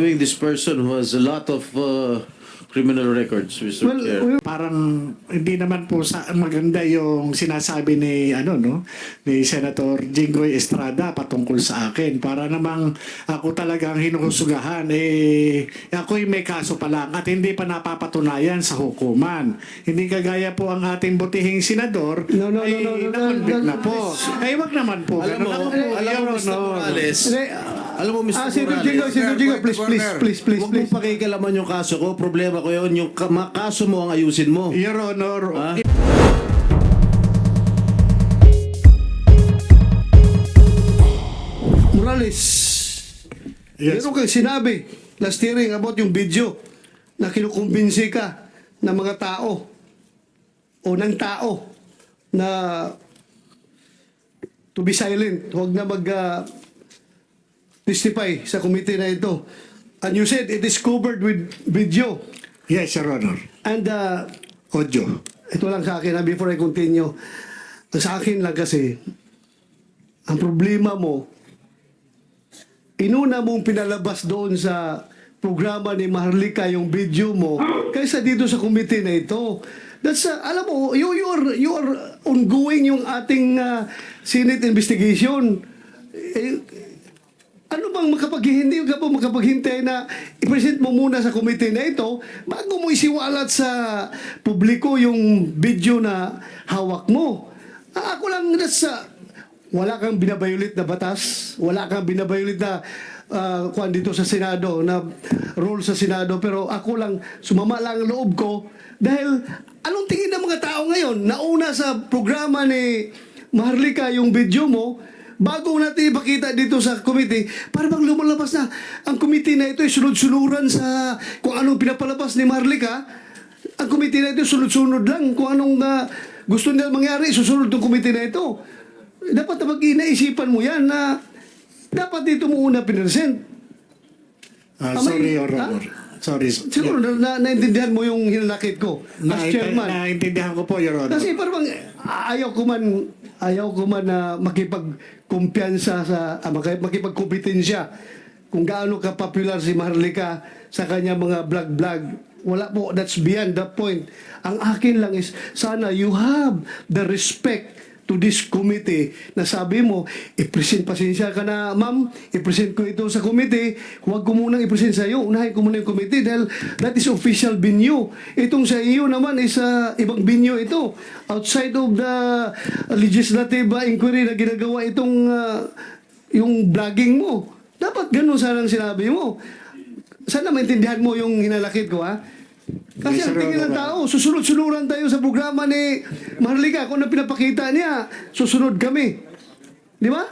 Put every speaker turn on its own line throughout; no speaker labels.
showing this person who has a lot of uh, criminal records, Mr.
Well,
Chair.
well, parang hindi naman po sa maganda yung sinasabi ni ano no ni Senator Jinggoy Estrada patungkol sa akin para namang ako talagang hinuhusugahan eh ako may kaso pa lang at hindi pa napapatunayan sa hukuman. Hindi kagaya po ang ating butihing senador
No, no, no,
ay
no, no, no,
na-convict
no,
na po. Ay wag naman po.
alam mo,
ganun. Ako po,
alam mo,
Your
Mr.
Honor.
Morales,
Hindi,
alam mo, Mr.
Ah, Senator
Morales,
Jingo, Senator Jingo, please, please, please, please,
huwag
please.
mong pakikalaman yung kaso ko. Problema ko yun. Yung ka- ma- kaso mo ang ayusin mo.
Your Honor,
Ha?
Morales,
Yes.
meron kang sinabi last hearing about yung video na kinukumbinsi ka ng mga tao o ng tao na to be silent, huwag na mag uh, testify sa committee na ito. And you said it is covered with video.
Yes, Your Honor.
And uh,
Audio.
ito lang sa akin before I continue. Sa akin lang kasi, ang problema mo, inuna mong pinalabas doon sa programa ni Maharlika yung video mo kaysa dito sa committee na ito. That's, uh, alam mo, you, you, are, you are ongoing yung ating uh, Senate investigation. Eh, ano bang makapag hindi ka pa makapaghintay na i-present mo muna sa committee na ito bago mo isiwalat sa publiko yung video na hawak mo. Ah, Ako lang nasa wala kang binabayulit na batas, wala kang binabayulit na uh, kwan dito sa Senado, na rule sa Senado, pero ako lang, sumama lang ang loob ko dahil anong tingin ng mga tao ngayon? Nauna sa programa ni Maharlika yung video mo, bago natin ipakita dito sa committee, para bang lumalabas na ang committee na ito ay sunod-sunuran sa kung anong pinapalabas ni Maharlika, ang committee na ito sunod-sunod lang kung anong ah, gusto nila mangyari, susunod ng committee na ito. Dapat na mag-inaisipan mo yan na dapat dito mo una pinresent.
Ah,
Ah, may-
sorry, Your
ha?
Sorry.
Siguro na, na, naintindihan mo yung hinanakit ko
Na,
as chairman.
naintindihan ko po, Your Honor.
Kasi parang ayaw ko man ayaw ko man na makipagkumpiyansa sa ah, maki- makipagkompetensya kung gaano ka popular si Maharlika sa kanya mga vlog-vlog. Wala po, that's beyond the point. Ang akin lang is, sana you have the respect to this committee na sabi mo, i-present, pasensya ka na, ma'am, i-present ko ito sa committee, huwag ko munang i-present sa iyo, unahin ko muna yung committee dahil that is official venue. Itong sa iyo naman is uh, ibang venue ito. Outside of the legislative uh, inquiry na ginagawa itong uh, yung vlogging mo. Dapat ganun sana ang sinabi mo. Sana maintindihan mo yung hinalakit ko, ha? Kasi ang
sir,
tingin ng tao, susunod-sunuran tayo sa programa ni Maharlika. Kung ano pinapakita niya, susunod kami. Di ba?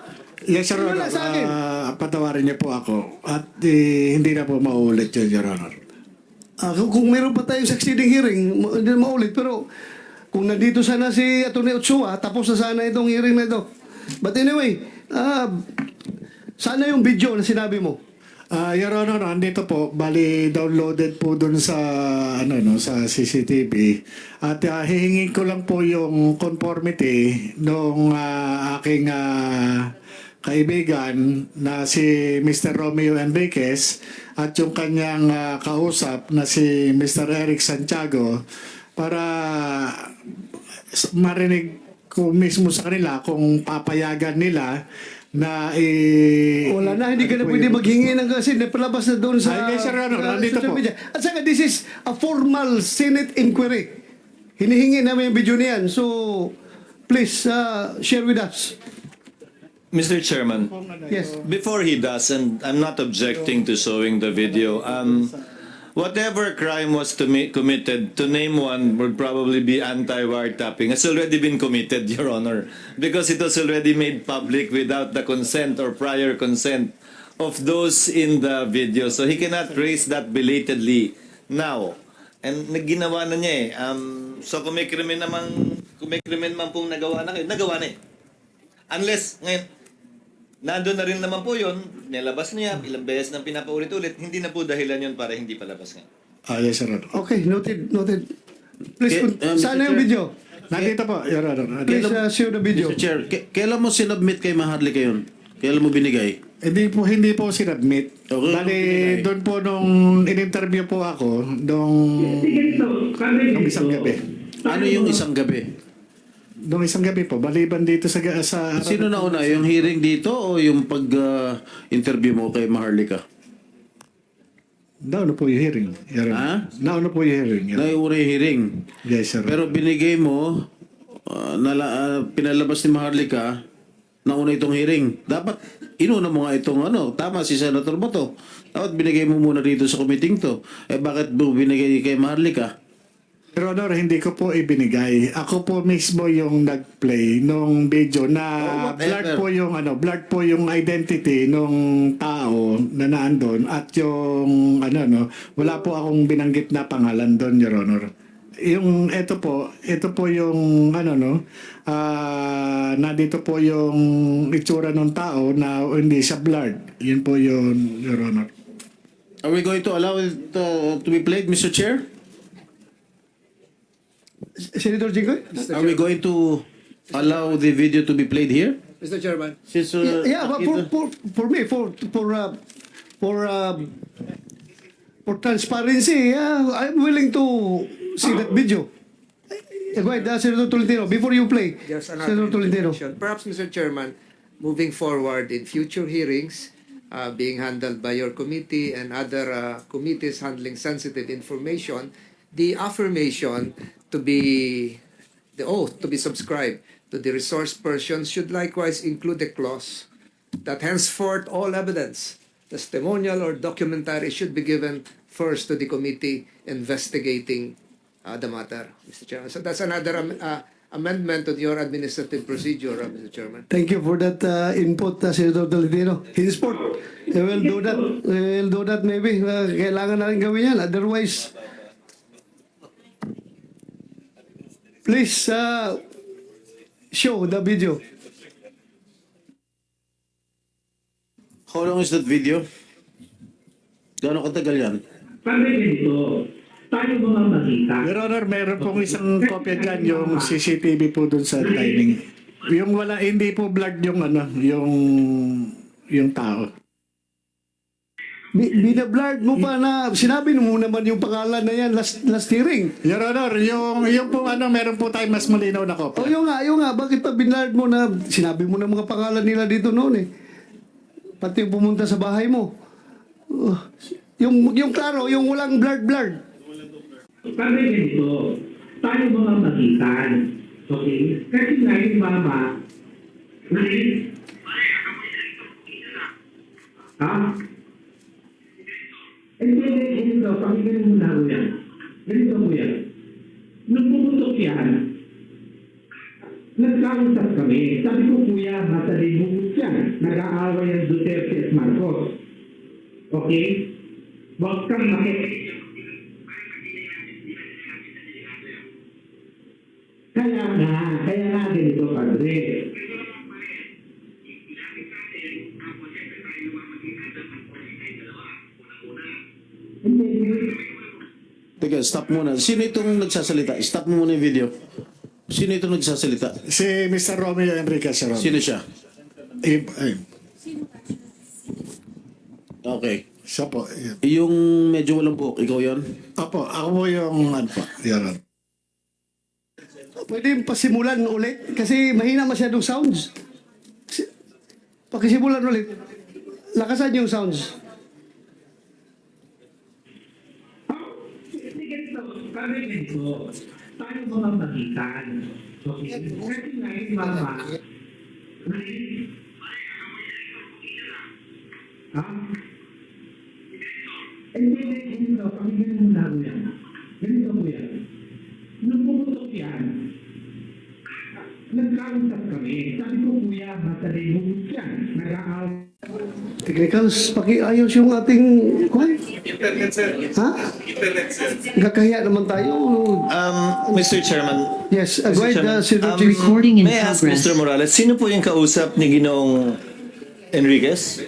Yes, Your
Wala
Honor.
sa akin.
Ah, patawarin niyo po ako. At eh, hindi na po mauulit yun, Your Honor.
Ah, kung, kung meron pa tayong succeeding hearing, ma- hindi na maulit. Pero kung nandito sana si Atty. Ochoa, tapos na sana itong hearing na ito. But anyway, ah, sana yung video na sinabi mo.
Ah, Your Honor, andito po, bali downloaded po dun sa ano no sa CCTV at ah, hihingin ko lang po yung conformity nung ah, aking ah, kaibigan na si Mr. Romeo Enriquez at yung kanyang ah, kausap na si Mr. Eric Santiago para marinig ko mismo sa kanila kung papayagan nila na i
Wala na, hindi ka na pwede maghingi ng kasi napalabas na doon sa
Ay, yes, Sir
sa
nandito
social
po.
media. At saka, this is a formal Senate inquiry. Hinihingi namin yung video niyan. So, please, uh, share with us.
Mr. Chairman,
Yes.
before he does, and I'm not objecting to showing the video, um, whatever crime was to me committed, to name one would probably be anti-wiretapping. It's already been committed, Your Honor, because it was already made public without the consent or prior consent of those in the video. So he cannot raise that belatedly now. And nagginawa na niya eh. Um, so kung may krimen namang, kung may krimen man pong nagawa na kayo, nagawa na eh. Unless, ngayon, nandun na rin naman po yun, nilabas niya, ilang beses nang pinapaulit-ulit, hindi na po dahilan yun para hindi palabas nga.
Ah, yes, Your Honor.
Okay, noted, noted. Please,
Okay,
kun-
um,
sana
Mr.
yung
Chair.
video.
Nandito po, Your Honor.
Please, uh, share the video.
Mr. Chair, k- kailan mo sinubmit kay Maharlika yun? Kailan mo binigay?
Hindi po, hindi po sinadmit.
Okay,
Bali,
okay.
doon po nung in-interview po ako, nung, nung isang gabi.
Ano yung isang gabi?
Nung isang gabi po, baliban dito sa... sa
Sino na una? Yung hearing dito o yung pag-interview mo kay Maharlika?
Nauna po yung hearing. Your
Ha?
Honor. Nauna po yung hearing. Your Honor.
Yung hearing.
Yes, sir.
Pero binigay mo, uh, nala, ah, pinalabas ni Maharlika, na una itong hearing. Dapat, inuna mo nga itong ano, tama si Senator Bato. Dapat binigay mo muna dito sa committee to. Eh bakit mo binigay kay Maharlika?
Your Honor, hindi ko po ibinigay. Ako po mismo yung nag-play nung video na
Oh,
blurred po yung ano, blurred po yung identity nung tao na naandun at yung ano no, wala po akong binanggit na pangalan doon, Your Honor. Yung ito po, ito po yung ano no, ah nandito po yung itsura ng tao na hindi siya blurred. Yun po yun, Your Honor.
Are we going to allow it uh, to be played, Mr. Chair?
Senator Jinggoy?
Are we going to allow the video to be played here?
Mr. Chairman,
Since, uh,
yeah, but for, for, for me, for, for, uh, for, uh, for transparency, yeah, I'm willing to see that video. Eh, Go ahead, uh, Senator Tolentino, before you play.
just another
Senator Tolentino.
Perhaps, Mr. Chairman, moving forward in future hearings uh, being handled by your committee and other uh, committees handling sensitive information, the affirmation to be, the oath to be subscribed to the resource person should likewise include a clause that henceforth all evidence, testimonial or documentary, should be given first to the committee investigating uh, the matter, Mr. Chairman. So that's another am- uh, amendment to your administrative procedure, uh, Mr. Chairman.
Thank you for that uh, input, uh, Senator Tolentino. Henceforth, we will do that. We will do that maybe. Uh, kailangan na rin gawin yan. Otherwise, please uh, show the video.
How long is that video? Gano'ng katagal yan?
Pag ganito, tayo mga makita.
Your Honor, meron pong isang kopya dyan, yung CCTV po dun sa dining. Yung wala, hindi po blurred yung ano, yung, yung tao.
Bi- Binablard mo pa na sinabi mo naman yung pangalan na yan last, last hearing.
Your Honor, yung, yung pong ano, meron po tayo mas malinaw na
O
kopya.
yung nga, yung nga, bakit pa binlard mo na sinabi mo na mga pangalan nila dito noon eh. Pati yung pumunta sa bahay mo. Uh, yung, yung klaro, yung walang blurred-blurred.
Pag ganito, tayo mga makitan. Okay? Kasi nga yung mama, Ha? Hindi, hindi daw. Pakinggan mo na ko yan. Ganito mo yan. Nung pumutok yan, nagkausap kami. Sabi ko, kuya, matalibog yan. Nag-aaway ang Duterte at Marcos. Okay? Huwag kang makikinig. Kaya nga, kaya nga ganito, Padre.
Teka, stop muna. Sino itong nagsasalita? Stop mo muna yung video. Sino itong nagsasalita?
Si Mr. Romeo Enriquez, Your Honor.
Sino siya?
Eh, ay,
Okay.
siya po. yun.
Yung medyo walang buhok, ikaw yon?
Opo, ako po yung ano po, Your Honor.
Pwede pasimulan ulit kasi mahina masyadong sounds. Si- Pakisimulan ulit. Lakasan yung sounds.
Hindi ganito, kami ganito. Tayo mga makitan. Okay? Yung mama, Ha? Hindi, hindi, hindi daw. Pakinggan mo na ko yan. Ganito ko yan. Nung pumutok yan, nagkausap kami. Sabi ko, kuya, matalibog yan. Nag-aaway.
Technicals, pakiayos yung ating... Kwan? Ha? Gakahiya naman tayo.
Um, Mr. Chairman,
Yes, uh, go ahead, uh, Senator
Um,
Jing.
Recording in
may I ask
progress.
Mr. Morales, sino po yung kausap ni Ginoong Enriquez?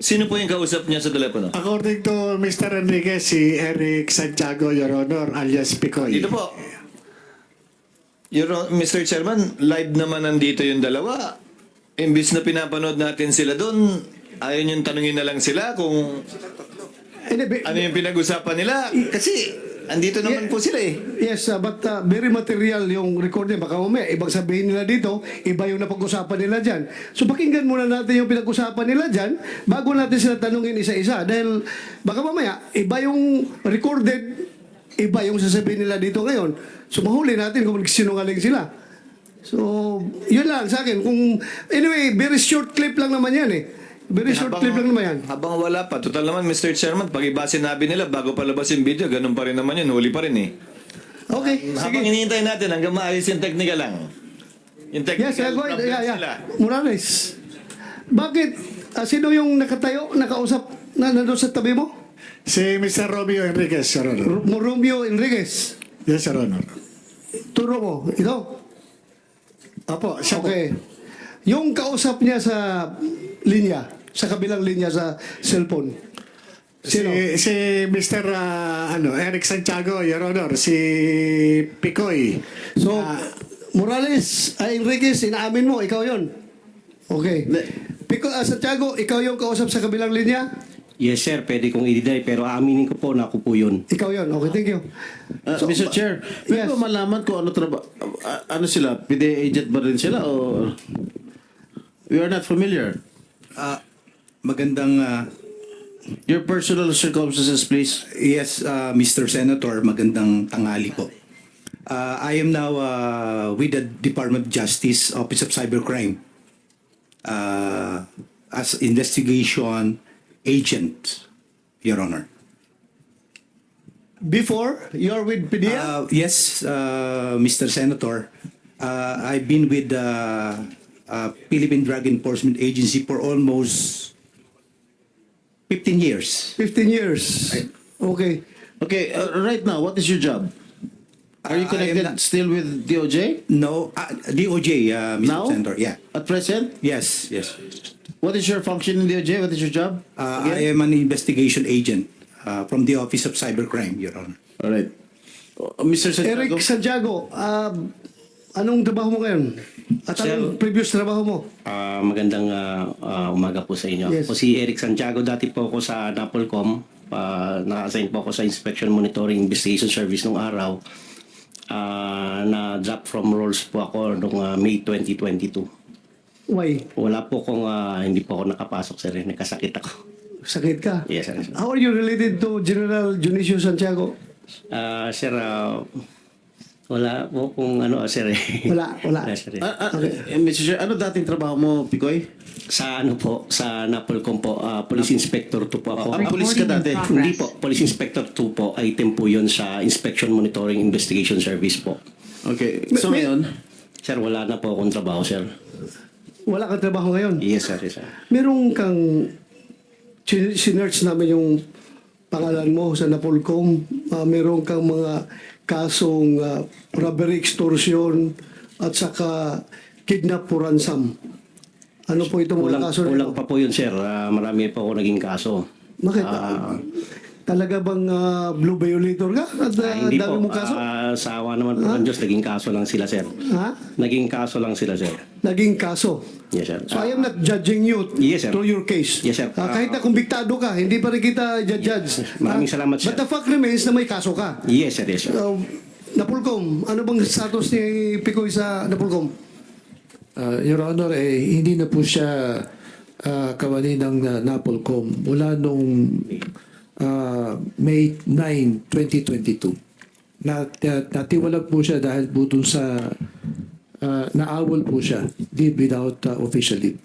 Sino po yung kausap niya sa telepono?
According to Mr. Enriquez, si Eric Santiago, Your Honor, alias Picoy.
Dito po. Your, Hon- Mr. Chairman, live naman nandito yung dalawa. Imbis na pinapanood natin sila doon, ayaw yung tanungin na lang sila kung
Hindi, be-
ano yung pinag-usapan nila. Kasi, andito naman po sila eh.
Yes, uh, but uh, very material yung recording. Baka mamaya, ibang sabihin nila dito, iba yung napag-usapan nila dyan. So pakinggan muna natin yung pinag-usapan nila dyan bago natin sila tanungin isa-isa. Dahil baka mamaya, iba yung recorded, iba yung sasabihin nila dito ngayon. So mahuli natin kung sinungaling sila. So, yun lang sa akin. Kung, anyway, very short clip lang naman yan eh. Very short clip lang naman yan.
Habang wala pa. Total naman, Mr. Chairman, pag iba sinabi nila bago palabas yung video, ganun pa rin naman yun. Huli pa rin eh.
Okay,
Habang
sige.
hinihintay natin hanggang maayos yung technical lang. Yung technical
Yes, yeah, go ahead. Yeah, yeah. Morales, bakit? ah, sino yung nakatayo, nakausap na nandun sa tabi mo?
Si Mr. Romeo Enriquez, Your Honor.
R- Romeo Enriquez.
Yes, Your Honor.
Turo mo. Ikaw?
Opo, siya po.
Okay. Yung kausap niya sa linya, sa kabilang linya sa cellphone. Sino?
Si, si Mr. ah, ano, Eric Santiago, Your Honor. Si Picoy.
So,
Ah,
Morales, ay Enriquez, inaamin mo, ikaw yon. Okay. Pico, ah, Santiago, ikaw yung kausap sa kabilang linya?
Yes sir, pwede kong i-deny pero aaminin ko po na ako po yun.
Ikaw yon. Okay, thank you.
Uh,
So,
Mr.
ba-
Chair, pwede
Yes.
ba malaman kung ano trabaho, ano sila, PDA agent ba rin sila o we are not familiar?
Ah, magandang ah,
Your personal circumstances, please.
yes, ah, Mr. Senator, magandang tanghali po. Ah, I am now ah, with the Department of Justice Office of Cybercrime ah, as investigation agent, Your Honor.
Before, you're with PDEA?
Uh, yes, uh, Mr. Senator. Uh, I've been with the uh, Philippine Drug Enforcement Agency for almost 15 years.
15 years. Okay.
Okay, uh, right now, what is your job? Are you
Uh, I am
connected
not-
still with DOJ?
No, uh, DOJ, uh, Mr.
Now?
Senator. Yeah.
At present?
Yes, yes.
What is your function in DOJ? What is your job?
Uh? I am an investigation agent uh, from the Office of Cybercrime, Your Honor.
All right. Uh, Mr. Santiago?
Eric Santiago, ah, anong trabaho mo ngayon? At anong previous trabaho mo?
Ah, magandang ah, ah, umaga po sa inyo.
Yes.
Ako si Eric Santiago, dati po ako sa Napolcom. Uh, naka-assign po ako sa Inspection Monitoring Investigation Service nung araw. Ah, na-drop from roles po ako noong ah, May 2022.
Why?
Wala po kung hindi po ako nakapasok sir. eh. Nagkasakit ako.
Sakit ka?
Yes, sir.
How are you related to General Dionisio Santiago?
Ah, sir, ah, wala po kung ano, sir. eh.
Wala, wala.
sir, eh.
Ah, ah, eh, Mr. Chair, ano dating trabaho mo, Picoy?
Sa ano po, sa Napolcom po, ah, Police Inspector 2 po ako.
Ang pulis ka dati.
Hindi po, Police Inspector 2 po, item po yun sa Inspection Monitoring Investigation Service po.
Okay. So
May-
ngayon,
Sir, wala na po akong trabaho, sir.
Wala kang trabaho ngayon?
Yes, sir, yes, sir.
Meron kang sin- sinerch namin yung pangalan mo sa Napolcom. Ah, meron kang mga kasong ah, robbery extortion at saka kidnap for ransom. Ano po itong mga
Kulang,
kaso?
kulang
ito?
pa po yun, sir. Ah, marami pa ako naging kaso.
Bakit?
Ah,
Talaga bang ah, blue violator ka? At
ah,
uh,
hindi
dami
po.
mong kaso?
Ah, sa awa naman po ng Diyos, naging kaso lang sila, sir.
ha?
Naging kaso lang sila, sir.
Naging kaso.
Yes, sir.
So I am not judging you
Yes, sir.
through your case.
Yes, sir.
Ah, kahit na kumbiktado ka, hindi pa rin kita judge.
Maraming salamat, sir.
But the fact remains na may kaso ka.
Yes, sir, yes, sir.
Uh, Napolcom, ano bang status ni Picoy sa Napolcom?
Uh, Your Honor, eh, hindi na po siya uh, kawani ng uh, Napolcom mula nung uh, May 9, 2022. Nat, uh, natiwalag po siya dahil po dun sa uh, naawol po siya leave without uh, official leave.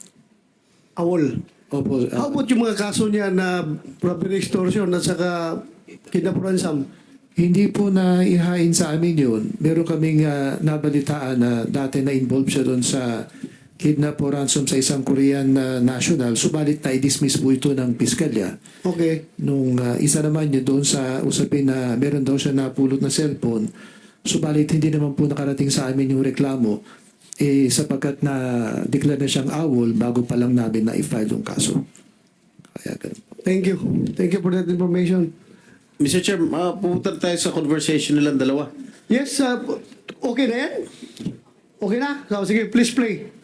Awol.
Opo, uh,
How about yung mga kaso niya na robbery extortion at saka kidnap ransom?
Hindi po na ihain sa amin yun. Meron kaming ah, nabalitaan na dati na involved siya doon sa kidnap o ransom sa isang Korean na national. Subalit na i-dismiss po ito ng piskalya.
Okay.
Nung ah, isa naman yun doon sa usapin na meron daw siya napulot na cellphone. Subalit hindi naman po nakarating sa amin yung reklamo eh, sapagkat na declare na siyang awol bago pa lang namin na i-file yung kaso. Kaya ganun po.
Thank you. Thank you for that information.
Mr. Chair, uh, pupunta tayo sa conversation nilang dalawa.
Yes, uh, okay na yan? Okay na? So, sige, please play.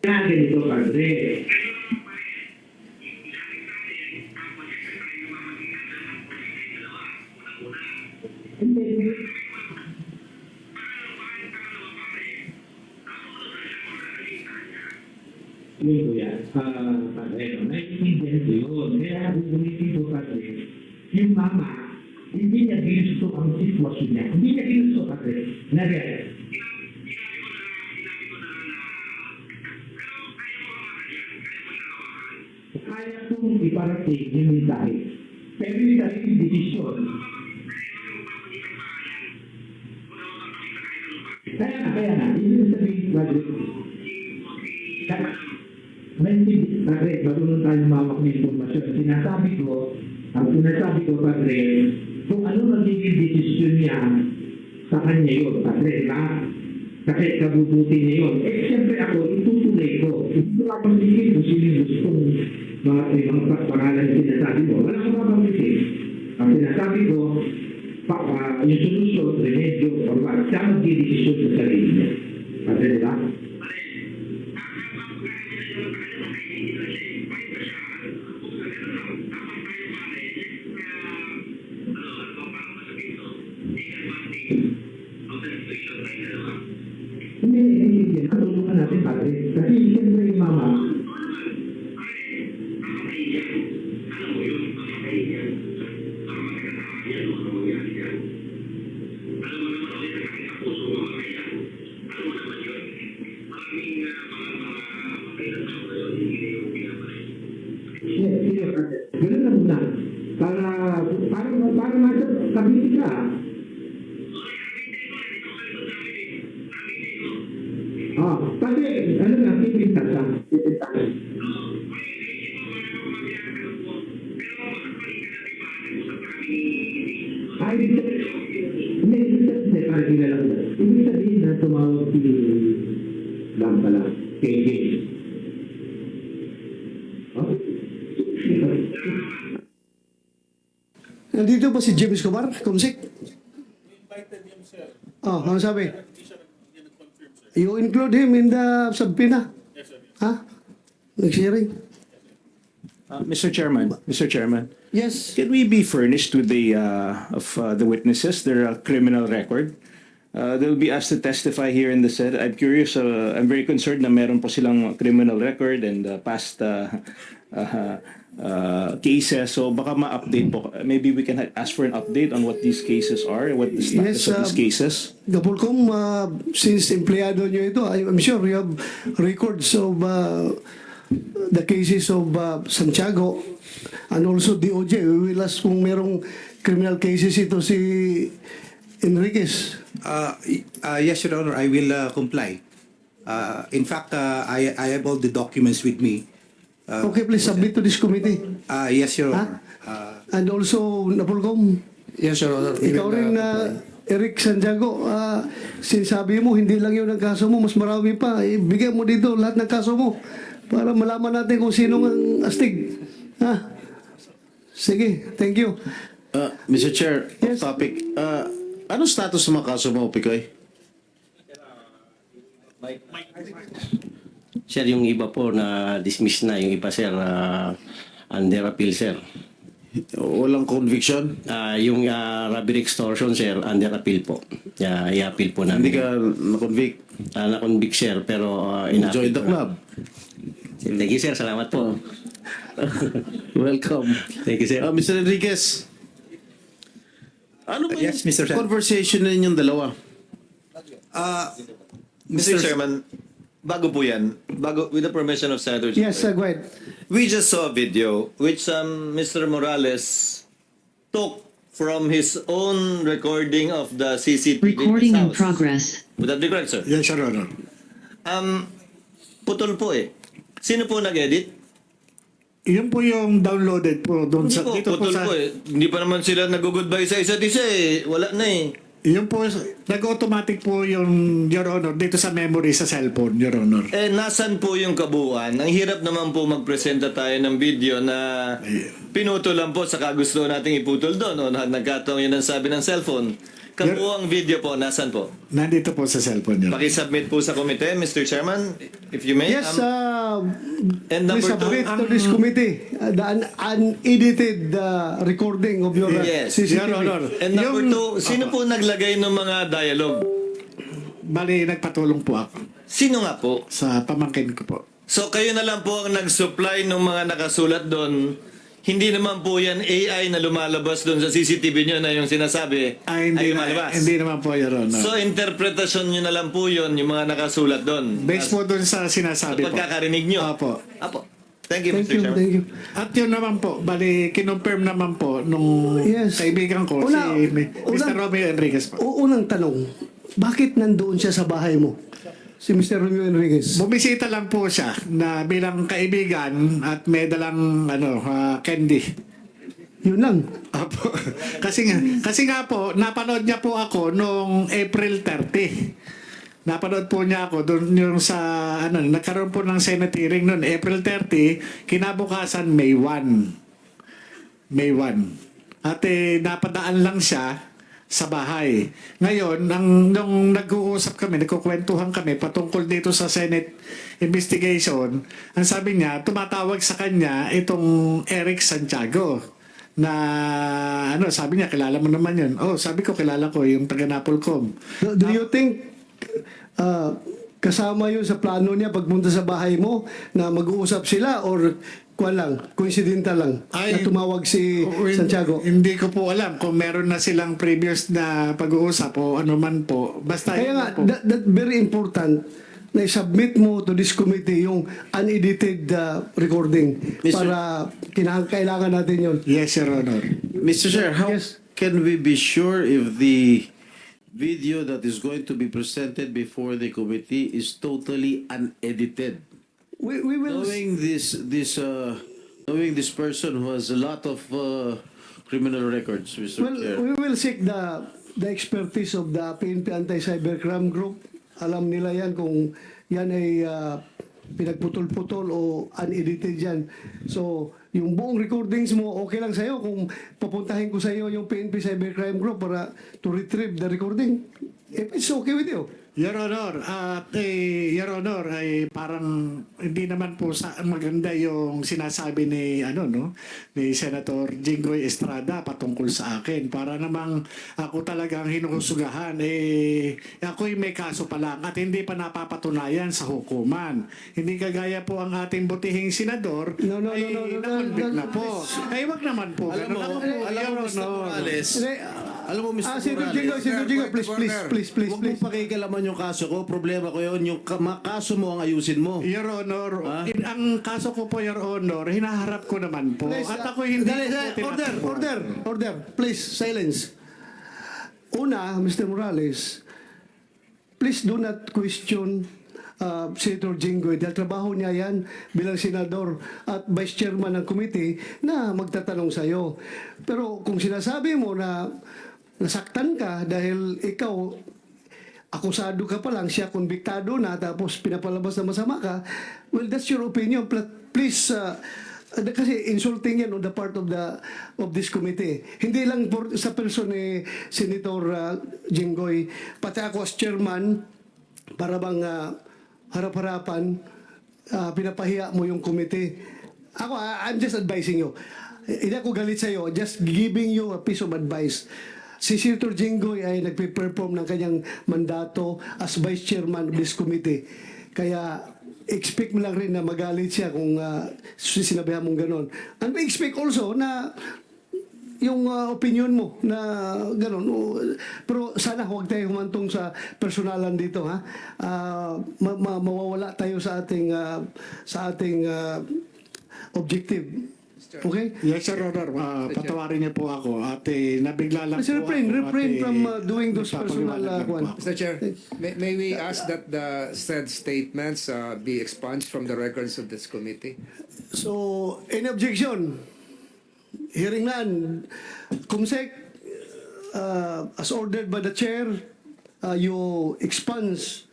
Kaya ganito, Padre. Hindi. Yun po yan. Ah, padre, no? naiintindihan ko yun. Kaya ulitin ko, padre, yung mama, hindi niya ginusto ang sitwasyon niya. Hindi niya ginusto, padre. Kaya kong iparating yung mensahe. Pero yung sarili desisyon. Kaya na, kaya na. Ibig sabihin, Padre, kaya, may Padre, marunong tayo mamak ng informasyon. Sinasabi ko, ang sinasabi ko, Padre, kung ano magiging desisyon niya sa kanya yun, Padre, na kasi kabubuti niya yun. Eh, siyempre ako, itutuloy ko. Ito ako pagpipil kung sino gustong mga, pa- pangalan na sinasabi mo. Wala akong mapapipil. Ang sinasabi ko, pa, ah, yung solusyon, remedyo, or what, siya magdidesisyon sa sarili niya. Padre, di Ibig sabihin, hindi, hindi, parang kilala ko. Ibig sabihin na tumawag si Lang pala, KJ.
Nandito ba si James Escobar, Kumsik? Oh, ano sabi? You include him in the subpoena? Yes, sir. Ha? Nag-sharing?
Uh, Mr. Chairman, Mr. Chairman,
Yes.
can we be furnished with the, uh, of uh, the witnesses, their uh, criminal record? Uh, They'll be asked to testify here in the Senate. I'm curious, uh, I'm very concerned na meron po silang criminal record and uh, past uh, uh, uh, cases. So baka ma-update po. Maybe we can ask for an update on what these cases are, what the status
Yes,
of these
um,
cases.
Gapulcom, uh, since empleyado nyo ito, I'm sure you have records of uh, the cases of uh, Santiago and also DOJ. We will ask kung merong criminal cases ito si Enriquez.
Uh, uh, yes, Your Honor, I will uh, comply. Uh, in fact, uh, I, I have all the documents with me. Uh,
Okay, please submit to this committee.
uh, yes, Your? Honor. Uh,
And also, Napulcom,
Yes, Your Honor.
ikaw
will,
rin,
uh,
uh, Eric Santiago, uh, sinasabi mo, hindi lang yun ang kaso mo, mas marami pa. Ibigay mo dito lahat ng kaso mo para malaman natin kung sino ang astig. Ha? Sige, thank you.
Uh, Mr. Chair,
Yes.
topic. Uh, anong status ng mga kaso mo, Pikoy?
Sir, yung iba po na dismiss na, yung iba sir, uh, under appeal sir.
Walang conviction?
Ah, yung uh, robbery extortion sir, under appeal po. Yeah, i-appeal po namin.
Hindi ka na-convict?
Ah, na-convict sir, pero uh,
Enjoy
in-appeal
the club.
Thank you sir, salamat po.
Welcome.
Thank you sir.
Uh, Mr. Enriquez, ano ba yung
Yes, Mr. Sen.
conversation ninyong dalawa?
uh,
Mr. Chairman, bago po yan, bago, with the permission of Senator
Yes,
Jinggoy,
go ahead.
we just saw a video which um, Mr. Morales took from his own recording of the CCTV
Recording in
house.
progress.
Would that be correct, sir?
Yes, Your Honor.
Um, putol po eh. Sino po nag-edit?
Yun po yung downloaded po doon
Hindi
sa
po,
dito po
putol
sa
po eh. Hindi pa naman sila nag-goodbye sa isa't isa eh. Wala na eh.
yun po nag-automatic po yung Your Honor dito sa memory sa cellphone Your Honor.
Eh, nasan po yung kabuuan? Ang hirap naman po magpresenta tayo ng video na pinutol lang po sa gusto nating iputol doon o nagkataong yun ang sabi ng cellphone. Kabuang video po, nasan po?
Nandito po sa cellphone niyo.
Pakisubmit po sa komite, Mr. Chairman, if you may.
Yes,
Um,
uh,
and number two,
submit to this committee uh, the un- unedited uh, recording of your uh,
Yes.
CCTV.
Your Honor.
and number
Yung-
two, sino po naglagay ng mga dialogue?
Bali, nagpatulong po ako
Sino nga po?
sa pamangkin ko po.
So kayo na lang po ang nag-supply ng mga nakasulat doon. Hindi naman po yan AI na lumalabas doon sa CCTV nyo na yung sinasabi
Ay, hindi,
ay
na,
lumalabas.
hindi naman po, Your Honor.
So interpretasyon nyo na lang po yun, yung mga nakasulat doon.
Based po dun sa
Sa
sinasabi po.
pagkakarinig nyo.
Opo.
Apo. Thank you,
Thank
Mr.
you,
Chairman.
thank you.
At yun naman po, bali, kinonfirm naman po nung
Yes.
kaibigan ko,
Una-
si Mi- Mr.
una-
Romeo Enriquez po.
O, unang tanong, bakit nandoon siya sa bahay mo? Si Mr. Romeo Enriquez.
Bumisita lang po siya na bilang kaibigan at may dalang ano, ah, candy.
Yun lang.
Apo. kasi nga, kasi nga po, napanood niya po ako nung April 30. Napanood po niya ako doon yung sa ano, nagkaroon po ng Senate hearing noon April 30, kinabukasan May 1. May 1. At eh, napadaan lang siya sa bahay. Ngayon, nang, nung nag-uusap kami, nagkukwentuhan kami patungkol dito sa Senate investigation, ang sabi niya, tumatawag sa kanya itong Eric Santiago na ano sabi niya kilala mo naman yun oh sabi ko kilala ko yung taga Napolcom
Do, do you think uh, kasama yun sa plano niya pagpunta sa bahay mo na mag-uusap sila or kuwan lang, coincidental lang
Ay,
na tumawag si
Oh, hin-
Santiago?
Hindi ko po alam kung meron na silang previous na pag-uusap o ano man po. Basta
Kaya nga,
po.
that, that very important na i-submit mo to this committee yung unedited uh, recording
Mr.
para kinakailangan natin yun.
yes, Your Honor.
Mr. Chair, how
Yes.
can we be sure if the video that is going to be presented before the committee is totally unedited?
We, we will
Knowing this, this, uh, knowing this person who has a lot of uh, criminal records, Mr.
Well,
Chair.
we will seek the the expertise of the PNP Anti-Cybercrime Group. Alam nila yan kung yan ay ah, pinagputol-putol o unedited yan. So, yung buong recordings mo, okay lang sa'yo kung papuntahin ko sa'yo yung PNP Cybercrime Group para to retrieve the recording. If it's okay with you.
Your Honor, at eh, Your Honor, ay parang hindi naman po sa maganda yung sinasabi ni ano no ni Senator Jinggoy Estrada patungkol sa akin. Para namang ako talagang hinuhusugahan eh ako'y may kaso pa lang at hindi pa napapatunayan sa hukuman. Hindi kagaya po ang ating butihing senador
No, no, no,
ay
no, no, no,
na-convict
no,
na po. Ay wag naman po.
Alam mo, alam mo, Mr. Morales, alam mo, Mr.
Ah, Senator
Morales,
Jingo, Senator Jingo, please, please, please, please,
Huwag
please.
mong pakikalaman yung kaso ko. Problema ko yun. Yung ka- ma- kaso mo ang ayusin mo.
Your Honor,
Ah?
in- ang kaso ko po, Your Honor, hinaharap ko naman po.
Please,
At
uh,
ako hindi
dali, dali,
po
order, order, order. Please, silence. Una, Mr. Morales, please do not question uh, Senator Jinggoy dahil trabaho niya yan bilang senador at vice chairman ng committee na magtatanong sa iyo. Pero kung sinasabi mo na nasaktan ka dahil ikaw akusado ka pa lang, siya konbiktado na, tapos pinapalabas na masama ka, well, that's your opinion. Please, uh, uh, kasi insulting yan on the part of the of this committee. Hindi lang for, sa person ni Senator uh, Jinggoy, pati ako as chairman, para bang uh, harap-harapan, uh, pinapahiya mo yung committee. Ako, I'm just advising you. Hindi ako galit sa'yo, just giving you a piece of advice. Si Senator Jinggoy ay nagpe-perform ng kanyang mandato as vice chairman of this committee. Kaya expect mo lang rin na magalit siya kung uh, sinabihan mong ganon. And expect also na yung uh, opinion mo na gano'n. O, Pero sana huwag tayo humantong sa personalan dito ha. Ah, ma- ma- mawawala tayo sa ating ah, sa ating ah, objective. Okay?
Yes, Your Honor. Uh, patawarin niyo po ako. At eh, nabigla lang
Please
po
refrain,
ako.
refrain
at, eh,
from uh, doing those personal
nagpapaliwanag
uh,
lang po
kwan.
ako.
Mr. Chair, may, may we ask that the said statements uh, be expunged from the records of this committee?
So, any objection? Hearing none. Kumsek, uh, as ordered by the chair, uh, you expunge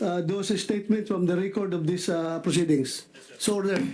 uh, those statements from the record of these uh, proceedings. So ordered.